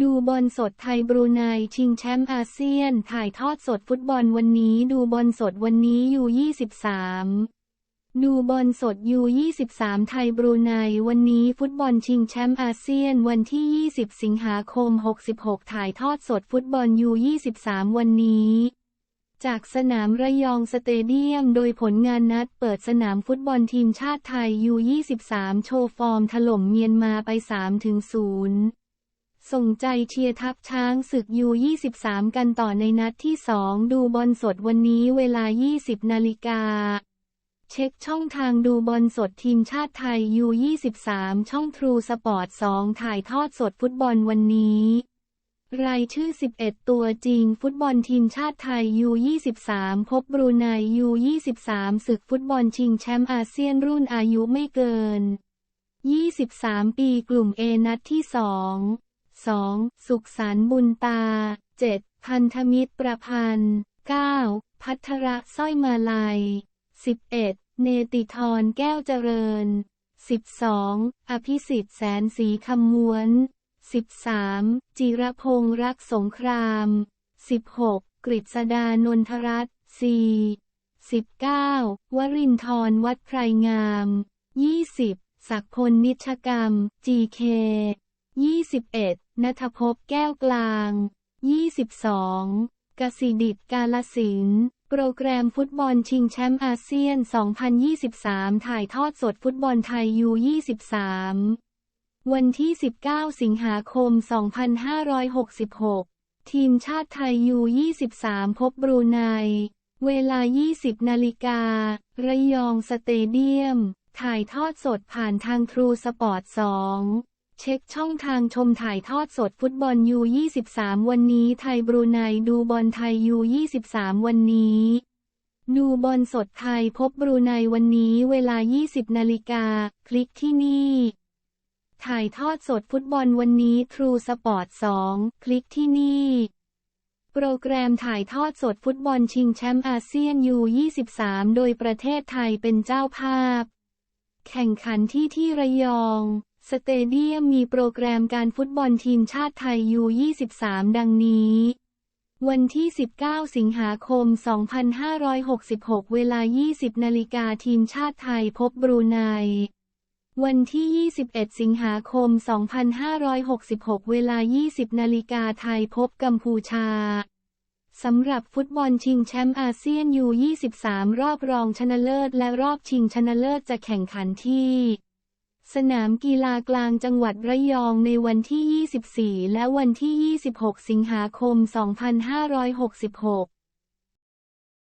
ดูบอลสดไทยบรูไนชิงแชมป์อาเซียน ถ่ายทอดสดฟุตบอลวันนี้ ดูบอลสดวันนี้ยู23ดูบอลสดยู23ไทยบรูไนวันนี้ฟุตบอลชิงแชมป์อาเซียน วันที่ 20 สิงหาคม 66 ถ่ายทอดสดฟุตบอลยู23วันนี้ จากสนามระยองสเตเดียม โดยผลงานนัดเปิดสนามฟุตบอลทีมชาติไทยยู23โชว์ฟอร์มถล่มเมียนมาไป 3-0 ส่งใจเชียร์ทัพช้างศึกยู 23 กันต่อในนัดที่ 2 ดูบอลสดวันนี้เวลา 20 นาฬิกา เช็คช่องทางดูบอลสดทีมชาติไทยยู 23 ช่องทรูสปอร์ต 2 ถ่ายทอดสดฟุตบอลวันนี้ รายชื่อ 11 ตัวจริงฟุตบอลทีมชาติไทยยู 23 พบบรูไนยู 23 ศึกฟุตบอลชิงแชมป์อาเซียนรุ่นอายุไม่เกิน 23 ปีกลุ่ม A นัดที่ 2 2. สุขสันต์บุญตา 7. พันธมิตรประพันธ์ 9. พัทระสร้อยมาลัย 11. เนติธรแก้วเจริญ 12. อภิสิทธิ์แสนสีคำม้วน 13. จิรพงษ์รักสงคราม 16. กฤษดานนทรัตน์ 4. 19. วรินทรวัดไพรงาม 20. ศักพลนิชกรรม GK 21. นัทภพแก้วกลาง 22. กสิดิตกาลสินโปรแกรมฟุตบอลชิงแชมป์อาเซียน 2023 ถ่ายทอดสดฟุตบอลไทยยู23 วันที่ 19 สิงหาคม 2566 ทีมชาติไทยยู23 พบบรูไน เวลา 20 นาฬิกา ระยองสเตเดียม ถ่ายทอดสดผ่านทางทรูสปอร์ต 2 เช็คช่องทางชมถ่ายทอดสดฟุตบอลยู23วันนี้ไทยบรูไนดูบอลไทยยู23วันนี้ ดูบอลสดไทยพบบรูไนวันนี้เวลา 20 นาฬิกา คลิกที่นี่ ถ่ายทอดสดฟุตบอลวันนี้ทรูสปอร์ต2คลิกที่นี่ โปรแกรมถ่ายทอดสดฟุตบอลชิงแชมป์อาเซียนยู23โดยประเทศไทยเป็นเจ้าภาพ แข่งขันที่ที่ระยอง สเตเดียมมีโปรแกรมการฟุตบอลทีมชาติไทยยู23 ดังนี้ วันที่ 19 สิงหาคม 2566 เวลา 20 นาฬิกาทีมชาติไทยพบบรูไน วันที่ 21 สิงหาคม 2566 เวลา 20 นาฬิกาไทยพบกัมพูชาสำหรับฟุตบอลชิงแชมป์อาเซียนยู23 รอบรองชนะเลิศและรอบชิงชนะเลิศจะแข่งขันที่ สนามกีฬากลางจังหวัดระยองในวันที่ 24 และวันที่ 26 สิงหาคม 2566